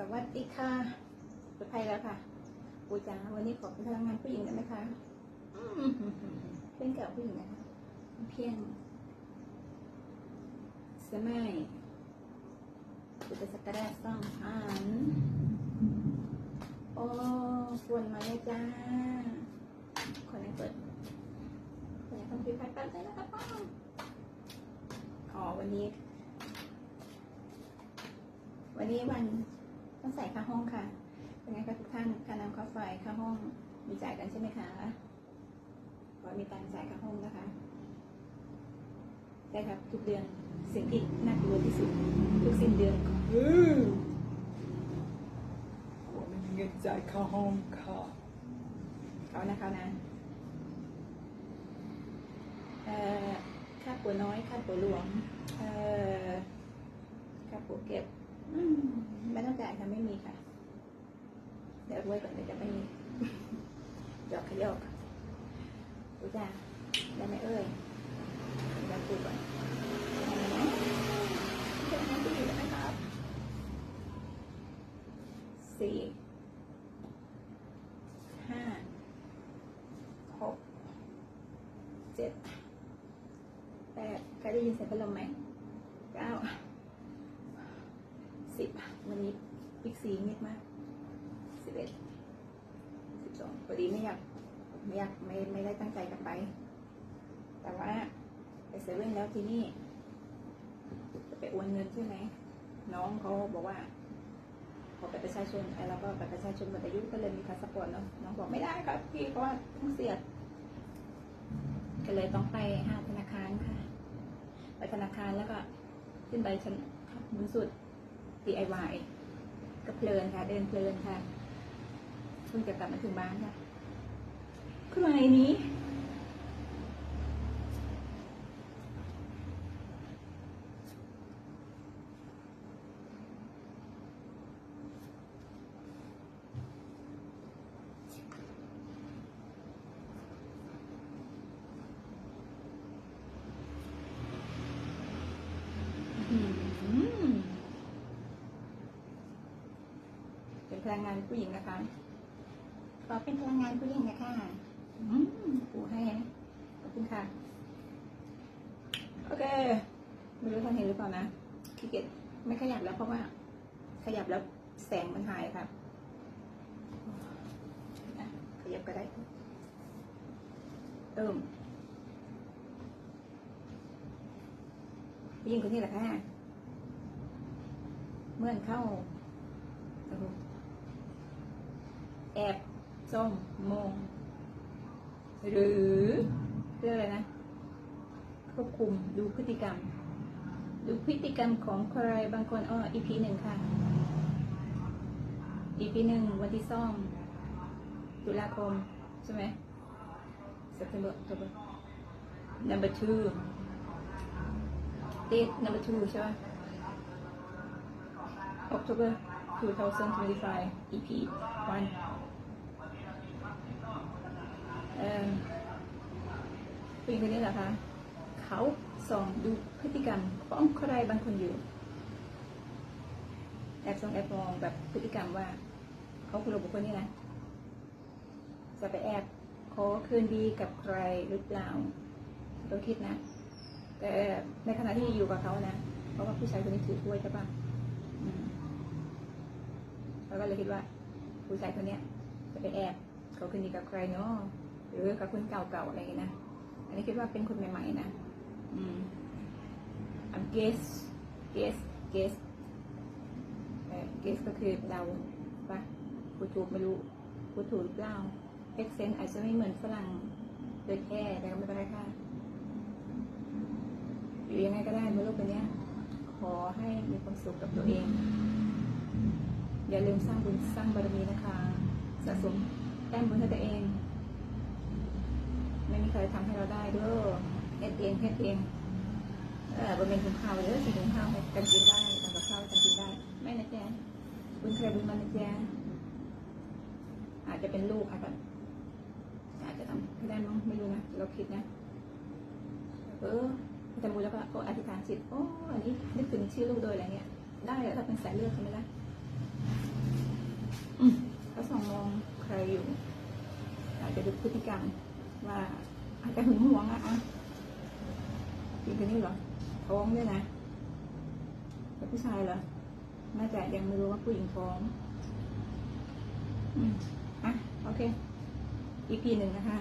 สวัสดีค่ะปลอดภัยแล้วค่ะปูจ๋าวันนี้ขอเป็นพลังงานผู้หญิงได้ไหมคะอืมเป็นกับผู้หญิงนะคะเพียงสมัยพุทธศักราชสองพันโอ้ฝนมาเลยจ้าคนไหนเปิดคนไหนทำพิพัฒน์แป๊บนึงนะคะป้องอ๋อวันนี้ วันนี้วัน ต้องใส่ค่าห้องค่ะ เป็นไงคะทุกท่าน ค่าน้ำค่าไฟค่าห้อง มีจ่ายกันใช่ไหมคะขอมีตังค์จ่ายค่าห้องนะคะได้ครับทุกเดือน สิ่งที่น่ากลัวที่สุด ทุกสิ้นเดือนอืมผมมีเงินจ่ายค่าห้องค่ะเขานะเขานะเอ่อค่าปัวน้อย ค่าปัวหลวงเอ่อค่าปัวเก็บอืม ไม่ต้องจ่ายค่ะไม่มีค่ะ เดี๋ยวรวยก่อนเดี๋ยวจะไม่มีหยอกขยอกอุยจ้าได้ไหมเอ่ยเดี๋ยวพูดก่อนได้ไหมเดี๋ยวให้ดูได้ไหมครับสี่ห้าหกเจ็ดแปดใครได้ยินเสียงพัดลมไหมเก้า สิบวันนี้ปิกซีมิดมากสิบเอ็ดสิบสองพอดีไม่อยากไม่อยากไม่ไม่ได้ตั้งใจกลับไป แต่ว่าไปเซเว่นแล้วที่นี่จะไปโอนเงินใช่ไหมน้องเขาบอกว่าขอไปประชาชนไอ้เราก็ไปประชาชนหมดอายุก็เลยมีพาสปอร์ตเนาะน้องบอกไม่ได้ครับพี่เพราะว่าต้องเสียดก็เลยต้องไปหาธนาคารค่ะ ไปธนาคารแล้วก็ขึ้นไปชั้นบนสุด DIY ก็เพลินค่ะ เดินเพลินค่ะเพิ่งจะกลับมาถึงบ้านค่ะเครนี้อื้อหือ เป็นพลังงานผู้หญิงนะคะ ขอเป็นพลังงานผู้หญิงนะคะอืมปูให้นะขอบคุณค่ะ โอเค ไม่รู้ท่านเห็นหรือเปล่านะขี้เกียจไม่ขยับแล้วเพราะว่า ขยับแล้วแสงมันหายค่ะอะขยับก็ได้ เติมผู้หญิงคนนี้แหละค่ะ เมื่อนเข้าโอ้โห แอบจ้องมองหรือเรื่องอะไรนะ ควบคุมดูพฤติกรรม ดูพฤติกรรมของใครบางคนอ้อ EP หนึ่งค่ะ EP หนึ่งวันที่สองตุลาคม ใช่ไหม September October number two date number two ใช่ไหม October 2025 EP 1 เออผู้หญิงคนนี้เหรอคะ เขาส่องดูพฤติกรรมของใครบางคนอยู่ แอบส่องแอบมองแบบพฤติกรรมว่า เขาคุณบุคคลนี้นะ จะไปแอบขอคืนดีกับใครหรือเปล่าเราคิดนะ แต่ในขณะที่อยู่กับเขานะ เพราะว่าผู้ชายคนนี้ถือถ้วยใช่ปะอืมแล้วก็เลยคิดว่า ผู้ชายคนนี้จะไปแอบขอคืนดีกับใครเนาะ หรือกับคนเก่าๆอะไรอย่างเงี้ยนะ อันนี้คิดว่าเป็นคนใหม่ๆนะ อืม I'm guess guess guess เอ่อ guess ก็คือเดาปะพูดถูกไม่รู้พูดถูกหรือเปล่า accent อาจจะไม่เหมือนฝรั่งโดยแค่แต่ก็ไม่เป็นไรค่ะ อยู่ยังไงก็ได้บนโลกใบเนี้ยขอให้มีความสุขกับตัวเอง อย่าลืมสร้างบุญสร้างบารมีนะคะ สะสมแต้มบุญให้ตัวเอง ใครทำให้เราได้เด้อเฮ็ดเองเฮ็ดเองเออบะเพ็ญถุงข้าวเด้อสิถุงข้าวกันกินได้ทำกับข้าวกันกินได้ไม่นะจ๊ะบุญใครบุญมันนะจ๊อาจจะเป็นลูกอาจจะอาจจะทำไม่ได้มั้งไม่รู้นะเราคิดนะเออทำบุญแล้วก็โอ้อธิษฐานจิตโอ้อันนี้นึกถึงชื่อลูกโดยอะไรเงี้ยได้เหรอถ้าเป็นสายเลือดใช่ไหมล่ะอืมเขาส่องมองใครอยู่อาจจะดูพฤติกรรมว่า แต่หึงหวงอะอะผู้หญิงคนนี้เหรอท้องด้วยนะแต่ผู้ชายเหรอน่าจะยังไม่รู้ว่าผู้หญิงท้อง อืมอะโอเคอีพีหนึ่งนะคะ